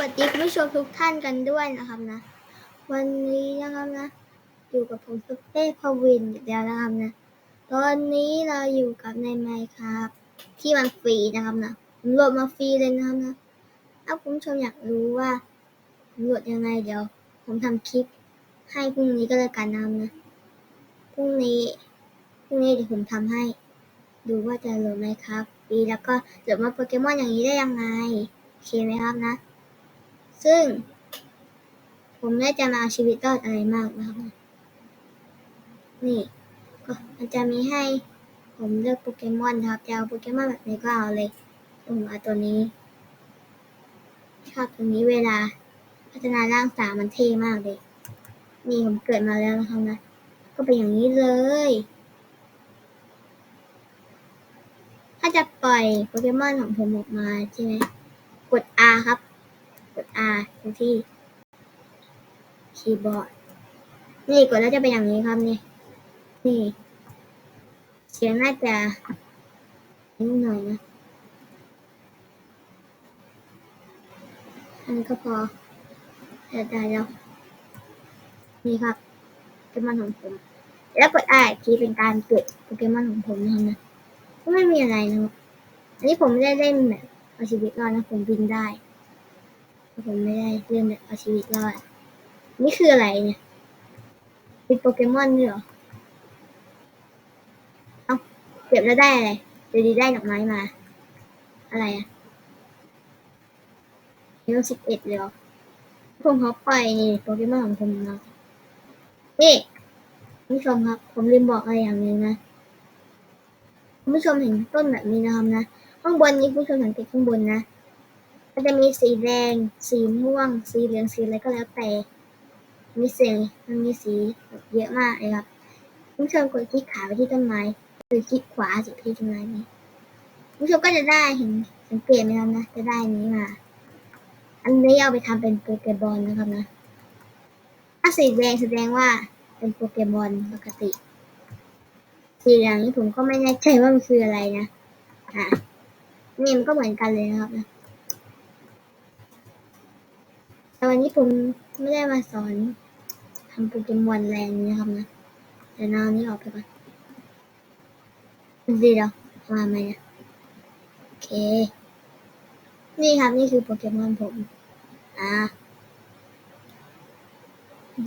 วัสดีคุณผู้ชมทุกท่านกันด้วยนะครับนะ วันนี้นะครับนะ อยู่กับผมซุปเป้พวินอีกแล้วนะครับนะ ตอนนี้เราอยู่กับในไมค์ครับ ที่มันฟรีนะครับนะผมโหลดมาฟรีเลยนะครับนะถ้าคุณผู้ชมอยากรู้ว่าผมโหลดยังไงเดี๋ยว ผมทำคลิปให้พรุ่งนี้ก็แล้วกันนะครับนะพรุ่งนี้พรุ่งนี้เดี๋ยวผมทำให้ ดูว่าจะโหลดไหมครับ ฟรีแล้วก็โหลดมาโปเกมอนอย่างนี้ได้ยังไงโอเคไหมครับนะ ซึ่ง ผมไม่ได้จะมาเอาชีวิตรอดอะไรมากนะครับ นี่ก็มันจะมีให้ผมเลือกโปเกมอนครับจะเอาโปเกมอนแบบไหนก็เอาเลยผมเอาตัวนี้ ชอบตัวนี้เวลา พัฒนาร่างสามมันเท่มากเลย นี่ผมเกิดมาแล้วนะครับนะ ก็เป็นอย่างนี้เลย ถ้าจะปล่อยโปเกมอนของผมออกมาใช่ไหมกด R ครับ ด R ตรงที่คีย์บอร์ด นี่กดแล้วจะเป็นอย่างนี้ครับนี่ นี่เสียงน่าจะนิดหน่อยนะอันนี้ก็พอจะได้แล้ว นี่ครับโปเกมอนของผม แล้วกด R อีกทีเป็นการเกิดโปเกมอนของผมนะครับนะก็ไม่มีอะไรนะครับอันนี้ผมไม่ได้เล่นแบบเอาชีวิตรอดนะผมบินได้ ผมไม่ได้เล่นแบบเอาชีวิตรอดนี่คืออะไรเนี่ยเป็นโปเกมอนด้วยเหรอ เอาเก็บแล้วได้อะไรเดี๋ยวดีได้ดอกไม้มา อะไรอะเฮลสิบเอ็ดเลยเหรอผมเขาปล่อยนี่โปเกมอนของผมมานี่ผู้ชมครับ ผมลืมบอกอะไรอย่างหนึ่งนะผู้ชมเห็นต้นแบบนี้นะครับนะ ข้างบนนี้ผู้ชมสังเกตข้างบนนะ มันจะมีสีแดง สีม่วง สีเหลือง สีอะไรก็แล้วแต่ มีสีมันมีสีเยอะมากเลยครับคุณผู้ชมกดคลิกขาไปที่ต้นไม้ หรือคลิกขวาสิที่ต้นไม้นี้คุณผู้ชมก็จะได้เห็นสังเกตไหมครับนะ จะได้นี้มา อันนี้เอาไปทำเป็นโปเกบอลนะครับนะ ถ้าสีแดงแสดงว่าเป็นโปเกมอนปกติ สีเหลืองนี้ผมก็ไม่แน่ใจว่ามันคืออะไรนะ อะนี่มันก็เหมือนกันเลยนะครับนะ แต่วันนี้ผมไม่ได้มาสอนทำโปเกมอนแรงนี้นะครับนะเดี๋ยวนานี้ออกไปก่อนดีแล้วมาไหมนะโอเค นี่ครับนี่คือโปเกมอนผม อ่า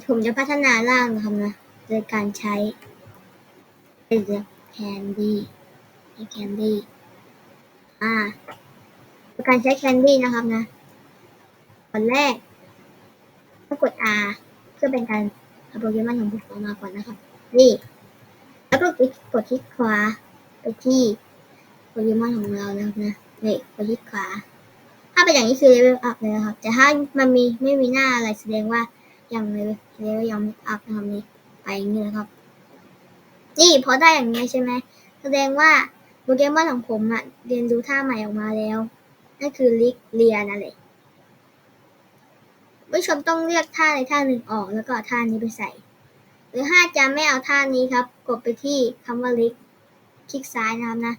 ผมจะพัฒนาร่างนะครับนะ โดยการใช้เป็นแคนดี้แคนดี้อ่าโดยการใช้แคนดี้นะครับนะตอนแรก R เพื่อเป็นการเอาโปเกมอนของผมออกมาก่อนนะครับ นี่ แล้วก็กดคลิกขวาไปที่โปเกมอนของเรานะครับนะนี่กดคลิกขวา ถ้าเป็นอย่างนี้คือเลเวลอัพเลยนะครับ แต่ถ้ามันมีไม่มีหน้าอะไรแสดงว่ายังเลเวลเลเวลยังไม่อัพนะครับนี่ไปอย่างนี้นะครับ นี่พอได้อย่างนี้ใช่ไหมแสดงว่าโปเกมอนของผมอะเรียนรู้ท่าใหม่ออกมาแล้วนั่นคือลิกเรียนั่นแหละ ผู้ชมต้องเลือกท่าในท่าหนึ่งออก แล้วก็ท่านี้ไปใส่ หรือถ้าจะไม่เอาท่านี้ครับ กดไปที่คำว่าลิกคลิกซ้ายนะครับนะ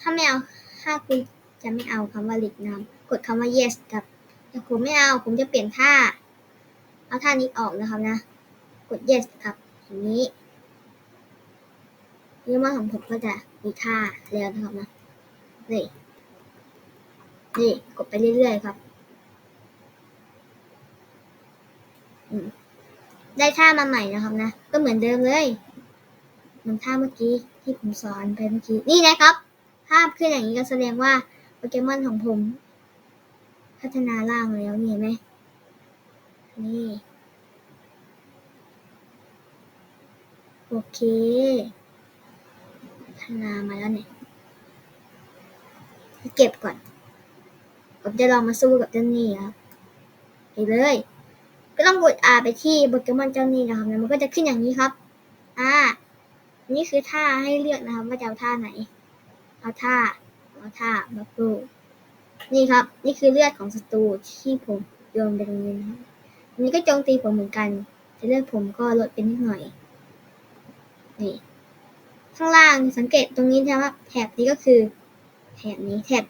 ถ้าไม่เอาถ้าคุณจะไม่เอาคำว่าลิกนะครับกดคำว่า yes ครับแต่ผมไม่เอาผมจะเปลี่ยนท่า เอาท่านี้ออกนะครับนะ กด yes ครับอย่างนี้เรื่องว่าของผมก็จะมีท่าแล้วนะครับนะนี่นี่กดไปเรื่อยๆครับ อืม ได้ท่ามาใหม่นะครับนะ ก็เหมือนเดิมเลยเหมือนท่าเมื่อกี้ที่ผมสอนไปเมื่อกี้ นี่นะครับ ภาพขึ้นอย่างนี้ก็แสดงว่าโปเกมอนของผม พัฒนาร่างแล้วนี่เห็นไหมนี่ โอเค พัฒนามาแล้วเนี่ย เก็บก่อน ผมจะลองมาสู้กับเจ้านี่ครับไปเลย ก็ต้องกด R ไปที่โปเกมอนเจ้านี่นะครับแล้วมันก็จะขึ้นอย่างนี้ครับ อ่า นี่คือท่าให้เลือกนะครับว่าจะเอาท่าไหน เอาท่า เอาท่าบัฟฟูนี่ครับ นี่คือเลือดของศัตรูที่ผมโยนไปตรงนี้นะครับอันนี้ก็โจมตีผมเหมือนกันแต่เลือดผมก็ลดไปนิดหน่อย นี่ข้างล่างสังเกตตรงนี้นะครับแถบนี้ก็คือแถบนี้แถบ